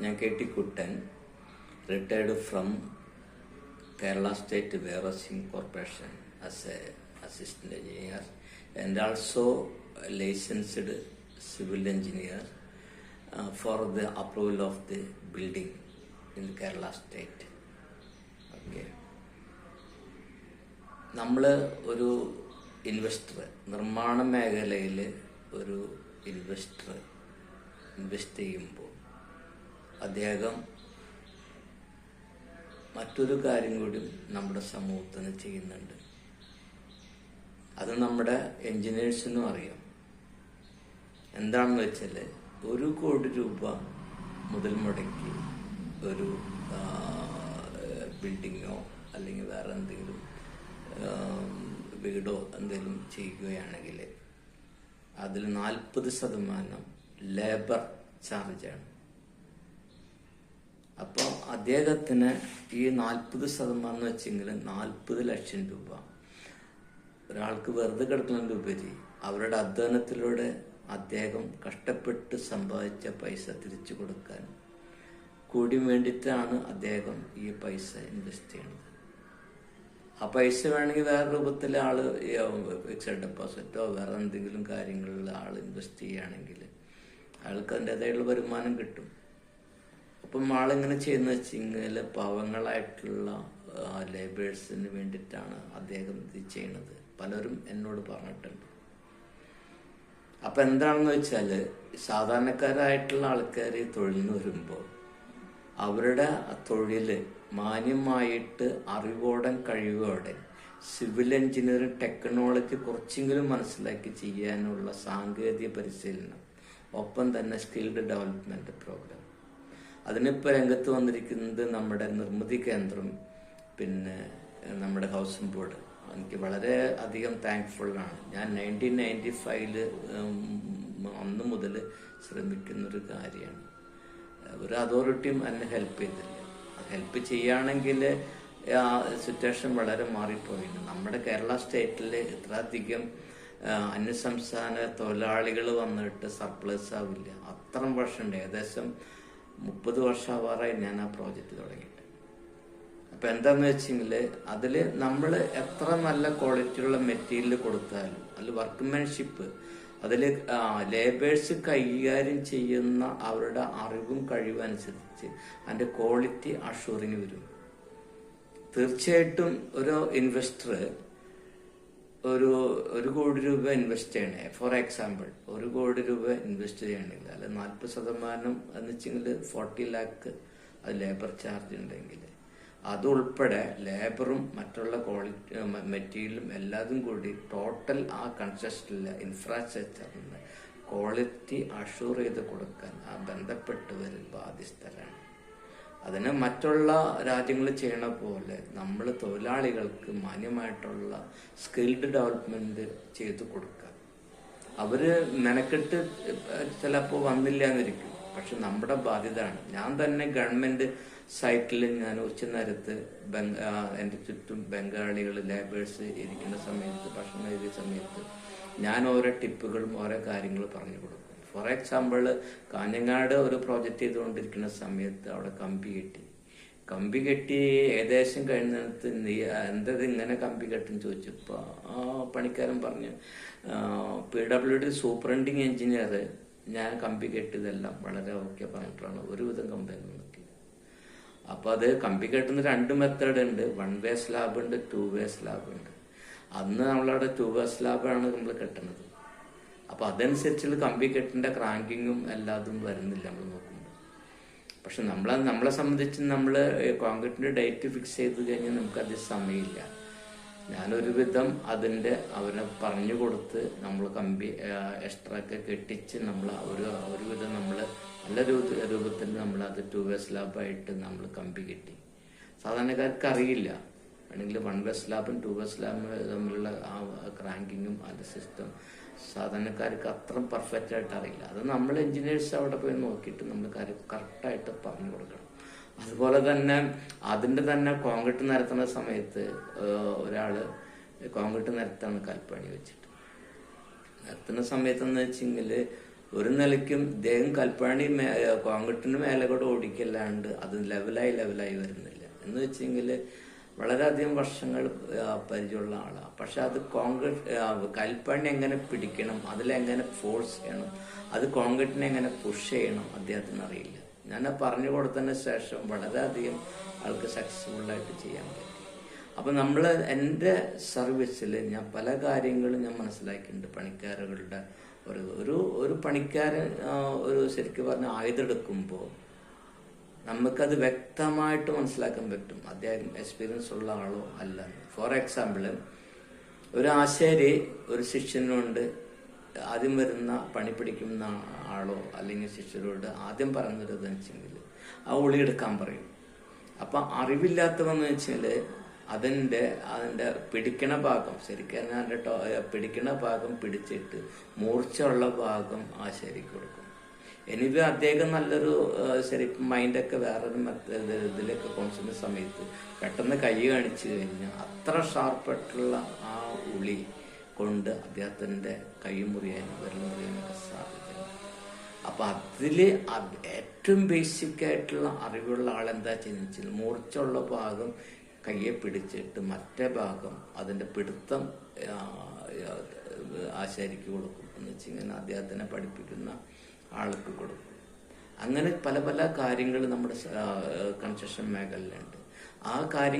ഞാൻ K T Kuttan retired from Kerala state warehousing corporation as a assistant engineer and also licensed civil engineer for the approval of the building in Kerala state okay നമ്മൾ ഒരു investor നിർമ്മാണ മേഖലയിൽ ഒരു investor invest ചെയ്യുമ്പോൾ അദ്ദേഹം മറ്റൊരു കാര്യം കൂടി നമ്മുടെ സമൂഹത്തിന് ചെയ്യുന്നുണ്ട്. അത് നമ്മുടെ എൻജിനീയേഴ്സിനും അറിയാം. എന്താണെന്ന് വെച്ചാൽ ഒരു കോടി രൂപ മുതൽ മുടക്കി ഒരു ബിൽഡിങ്ങോ അല്ലെങ്കിൽ വേറെ എന്തെങ്കിലും വീടോ എന്തെങ്കിലും ചെയ്യുകയാണെങ്കിൽ അതിൽ നാൽപ്പത് ശതമാനം ലേബർ ചാർജാണ് അദ്ദേഹത്തിന് ഈ നാൽപ്പത് ശതമാനം എന്ന് വെച്ചെങ്കിൽ നാൽപ്പത് ലക്ഷം രൂപ. ഒരാൾക്ക് വെറുതെ കിടക്കുന്നതിലുപരി അവരുടെ അധ്വാനത്തിലൂടെ അദ്ദേഹം കഷ്ടപ്പെട്ട് സമ്പാദിച്ച പൈസ തിരിച്ചു കൊടുക്കാൻ കൂടി വേണ്ടിയിട്ടാണ് അദ്ദേഹം ഈ പൈസ ഇൻവെസ്റ്റ് ചെയ്യുന്നത്. ആ പൈസ വേണമെങ്കിൽ വേറെ രൂപത്തിൽ ആൾ ഫിക്സഡ് ഡെപ്പോസിറ്റോ വേറെ എന്തെങ്കിലും കാര്യങ്ങളിൽ ആൾ ഇൻവെസ്റ്റ് ചെയ്യുകയാണെങ്കിൽ അയാൾക്ക് അതിന്റെതായുള്ള വരുമാനം കിട്ടും. അപ്പം ആളിങ്ങനെ ചെയ്യുന്ന വെച്ചെങ്കിൽ പാവങ്ങളായിട്ടുള്ള ലേബേഴ്സിന് വേണ്ടിയിട്ടാണ് അദ്ദേഹം ഇത് ചെയ്യണത്. പലരും എന്നോട് പറഞ്ഞിട്ടുണ്ട്. അപ്പൊ എന്താണെന്ന് വെച്ചാൽ സാധാരണക്കാരായിട്ടുള്ള ആൾക്കാർ തൊഴിലിന് വരുമ്പോൾ അവരുടെ തൊഴിൽ മാന്യമായിട്ട് അറിവോടെ കഴിവോടെ സിവിൽ എഞ്ചിനീയറിംഗ് ടെക്നോളജി കുറച്ചെങ്കിലും മനസ്സിലാക്കി ചെയ്യാനുള്ള സാങ്കേതിക പരിശീലനം ഒപ്പം തന്നെ സ്കിൽഡ് ഡെവലപ്മെന്റ് പ്രോഗ്രാം. അതിനിപ്പോൾ രംഗത്ത് വന്നിരിക്കുന്നത് നമ്മുടെ നിർമ്മിതി കേന്ദ്രം പിന്നെ നമ്മുടെ ഹൗസിംഗ് ബോർഡ്. എനിക്ക് വളരെ അധികം താങ്ക്ഫുള്ളാണ് ഞാൻ നയന്റീൻ നയന്റി ഫൈവിൽ അന്ന് മുതൽ ശ്രമിക്കുന്നൊരു കാര്യമാണ്. ഒരു അതോറിറ്റിയും എന്നെ ഹെൽപ്പ് ചെയ്തില്ല. ഹെൽപ്പ് ചെയ്യുകയാണെങ്കിൽ ആ സിറ്റുവേഷൻ വളരെ മാറിപ്പോയിട്ടുണ്ട് നമ്മുടെ കേരള സ്റ്റേറ്റിൽ ഇത്രയധികം അന്യസംസ്ഥാന തൊഴിലാളികൾ വന്നിട്ട് സർപ്ലസ് ആവില്ല. അത്ര വർഷമുണ്ട് ഏകദേശം മുപ്പത് വർഷമാവാറായി ഞാൻ ആ പ്രോജക്റ്റ് തുടങ്ങിയിട്ട്. അപ്പൊ എന്താന്ന് വെച്ചെങ്കിൽ അതിൽ നമ്മൾ എത്ര നല്ല ക്വാളിറ്റിയുള്ള മെറ്റീരിയൽ കൊടുത്താലും അതിൽ വർക്ക്മാൻഷിപ്പ് അതിൽ ലേബേഴ്സ് കൈകാര്യം ചെയ്യുന്ന അവരുടെ അറിവും കഴിവും അനുസരിച്ച് അതിന്റെ ക്വാളിറ്റി അഷൂറിങ് വരും. തീർച്ചയായിട്ടും ഒരു ഇൻവെസ്റ്റർ ഒരു ഒരു കോടി രൂപ ഇൻവെസ്റ്റ് ചെയ്യണേ. ഫോർ എക്സാമ്പിൾ ഒരു കോടി രൂപ ഇൻവെസ്റ്റ് ചെയ്യണമെങ്കിൽ അല്ലെ നാൽപ്പത് ശതമാനം എന്ന് വെച്ചെങ്കിൽ ഫോർട്ടി ലാക്ക് അത് ലേബർ ചാർജ് ഉണ്ടെങ്കിൽ. അതുൾപ്പെടെ ലേബറും മറ്റുള്ള ക്വാളിറ്റി മെറ്റീരിയലും എല്ലാതും കൂടി ടോട്ടൽ ആ കൺസ്ട്രക്ഷനിലെ ഇൻഫ്രാസ്ട്രക്ചറിന് ക്വാളിറ്റി അഷൂർ ചെയ്ത് കൊടുക്കാൻ ആ ബന്ധപ്പെട്ടവരിൽ ബാധ്യസ്ഥരാണ്. അതിന് മറ്റുള്ള രാജ്യങ്ങൾ ചെയ്യണ പോലെ നമ്മൾ തൊഴിലാളികൾക്ക് മാന്യമായിട്ടുള്ള സ്കിൽഡ് ഡെവലപ്മെന്റ് ചെയ്തു കൊടുക്കുക അവർ മെനക്കെട്ട് ചിലപ്പോൾ വന്നില്ല എന്നിരിക്കും പക്ഷെ നമ്മുടെ ബാധ്യതയാണ്. ഞാൻ തന്നെ ഗവൺമെന്റ് സൈറ്റിൽ ഞാൻ ഉച്ച നേരത്ത് എന്റെ ചുറ്റും ബംഗാളികൾ ലേബേഴ്സ് ഇരിക്കുന്ന സമയത്ത് ഭക്ഷണം എഴുതിയ സമയത്ത് ഞാൻ ഓരോ ടിപ്പുകളും ഓരോ കാര്യങ്ങൾ പറഞ്ഞു കൊടുക്കും. ഫോർ എക്സാമ്പിൾ കാഞ്ഞങ്ങാട് ഒരു പ്രോജക്റ്റ് ചെയ്തുകൊണ്ടിരിക്കുന്ന സമയത്ത് അവിടെ കമ്പി കെട്ടി. കമ്പി കെട്ടി ഏകദേശം കഴിഞ്ഞിടത്ത് നീ എന്തത് ഇങ്ങനെ കമ്പി കെട്ടെന്ന് ചോദിച്ചപ്പോൾ ആ പണിക്കാരൻ പറഞ്ഞു P W D superintending engineer ഞാൻ കമ്പി കെട്ടിയതെല്ലാം വളരെ ഓക്കെ പറഞ്ഞിട്ടാണ് ഒരുവിധം കമ്പനി നോക്കി. അപ്പോൾ അത് കമ്പി കെട്ടുന്ന രണ്ട് മെത്തേഡ് ഉണ്ട്. വൺ വേ സ്ലാബ് ഉണ്ട് ടു വേ സ്ലാബ് ഉണ്ട്. അന്ന് നമ്മളവിടെ ടു വേ സ്ലാബാണ് നമ്മൾ കെട്ടുന്നത് അപ്പൊ അതനുസരിച്ചുള്ള കമ്പി കെട്ടിന്റെ ക്രാങ്കിങ്ങും എല്ലാതും വരുന്നില്ല നമ്മൾ നോക്കുമ്പോൾ പക്ഷെ നമ്മളെ നമ്മളെ സംബന്ധിച്ച് നമ്മൾ കോൺക്രീറ്റിന്റെ ഡേറ്റ് ഫിക്സ് ചെയ്ത് കഴിഞ്ഞാൽ നമുക്കത് സമയമില്ല. ഞാനൊരു വിധം അതിന്റെ അവനെ പറഞ്ഞു കൊടുത്ത് നമ്മൾ കമ്പി എക്സ്ട്രാ ഒക്കെ കെട്ടിച്ച് നമ്മൾ ഒരു ഒരു വിധം നമ്മൾ നല്ല രൂപ- രൂപത്തിൽ നമ്മൾ അത് ടു വേ സ്ലാബായിട്ട് നമ്മൾ കമ്പി കെട്ടി. സാധാരണക്കാർക്ക് അറിയില്ല. വേണമെങ്കിൽ വൺ വേ സ്ലാബും ടു വേ സ്ലാബും തമ്മിലുള്ള ആ ക്രാങ്കിങ്ങും അതിന്റെ സിസ്റ്റം സാധാരണക്കാർക്ക് അത്ര പെർഫെക്റ്റ് ആയിട്ട് അറിയില്ല. അത് നമ്മൾ എഞ്ചിനീയേഴ്സ് അവിടെ പോയി നോക്കിയിട്ട് നമ്മൾ കാര്യം കറക്റ്റായിട്ട് പറഞ്ഞു കൊടുക്കണം. അതുപോലെ തന്നെ അതിന്റെ തന്നെ കോൺക്രീറ്റ് നിരത്തുന്ന സമയത്ത് ഒരാൾ കോൺക്രീറ്റ് നിരത്താണ് കൽപ്പണി വെച്ചിട്ട്. നിരത്തുന്ന സമയത്ത് എന്ന് വെച്ചെങ്കിൽ ഒരു നിലയ്ക്കും ഇദ്ദേഹം കൽപ്പാണി കോൺക്രീറ്റിന് മേലെ കൂടെ ഓടിക്കല്ലാണ്ട് അത് ലെവലായി ലെവലായി വരുന്നില്ല. എന്ന് വെച്ചെങ്കിൽ വളരെയധികം വർഷങ്ങൾ പരിചയമുള്ള ആളാണ് പക്ഷെ അത് കോൺക്രീറ്റ് കൽപ്പണി എങ്ങനെ പിടിക്കണം അതിലെങ്ങനെ ഫോഴ്സ് ചെയ്യണം അത് കോൺക്രീറ്റിനെ എങ്ങനെ പുഷ് ചെയ്യണം അദ്ദേഹത്തിന് അറിയില്ല. ഞാൻ പറഞ്ഞു കൊടുത്തതിന് ശേഷം വളരെയധികം ആൾക്ക് സക്സസ്ഫുള്ളായിട്ട് ചെയ്യാൻ പറ്റി. അപ്പം നമ്മൾ എന്റെ സർവീസിൽ ഞാൻ പല കാര്യങ്ങളും ഞാൻ മനസ്സിലാക്കിയിട്ടുണ്ട്. പണിക്കാരുകളുടെ ഒരു ഒരു ഒരു പണിക്കാരൻ ഒരു ശരിക്കും പറഞ്ഞ ആയുധം എടുക്കുമ്പോൾ നമുക്കത് വ്യക്തമായിട്ട് മനസ്സിലാക്കാൻ പറ്റും. അദ്ദേഹം എക്സ്പീരിയൻസ് ഉള്ള ആളോ അല്ല. ഫോർ എക്സാമ്പിൾ ഒരു ആശാരി ഒരു ശിഷ്യനോട് ആദ്യം വരുന്ന പണി പിടിക്കുന്ന ആളോ അല്ലെങ്കിൽ ശിഷ്യരോട് ആദ്യം പറഞ്ഞിരുതെന്ന് വെച്ചെങ്കിൽ ആ ഉളി എടുക്കാൻ പറയും. അപ്പൊ അറിവില്ലാത്തവെന്ന് വെച്ചാൽ അതിന്റെ അതിന്റെ പിടിക്കണ ഭാഗം ശരിക്കും പിടിക്കണ ഭാഗം പിടിച്ചിട്ട് മൂർച്ചയുള്ള ഭാഗം ആശാരിക്ക് കൊടുക്കും. എനിവേ അദ്ദേഹം നല്ലൊരു ശരി മൈൻഡൊക്കെ വേറൊരു ഇതിലൊക്കെ കൊണ്ടുവന്ന സമയത്ത് പെട്ടെന്ന് കൈ കാണിച്ചു കഴിഞ്ഞാൽ അത്ര ഷാർപ്പായിട്ടുള്ള ആ ഉളി കൊണ്ട് അദ്ദേഹത്തിന്റെ കൈ മുറിയാനും വിരൽ മുറിയാനൊക്കെ സാധിക്കുന്നു. അപ്പൊ അതിൽ ഏറ്റവും ബേസിക് ആയിട്ടുള്ള അറിവുള്ള ആളെന്താ ചെയ്യുന്നത് മൂർച്ചുള്ള ഭാഗം കയ്യെ പിടിച്ചിട്ട് മറ്റേ ഭാഗം അതിന്റെ പിടുത്തം ആശാരിക്ക് കൊടുക്കും. എന്ന് വെച്ചിങ്ങനെ അദ്ദേഹത്തിനെ പഠിപ്പിക്കുന്ന ആൾക്ക് കൊടുക്കും. അങ്ങനെ പല പല കാര്യങ്ങൾ നമ്മുടെ കൺസ്ട്രക്ഷൻ മേഖലയിലുണ്ട്. ആ കാര്യം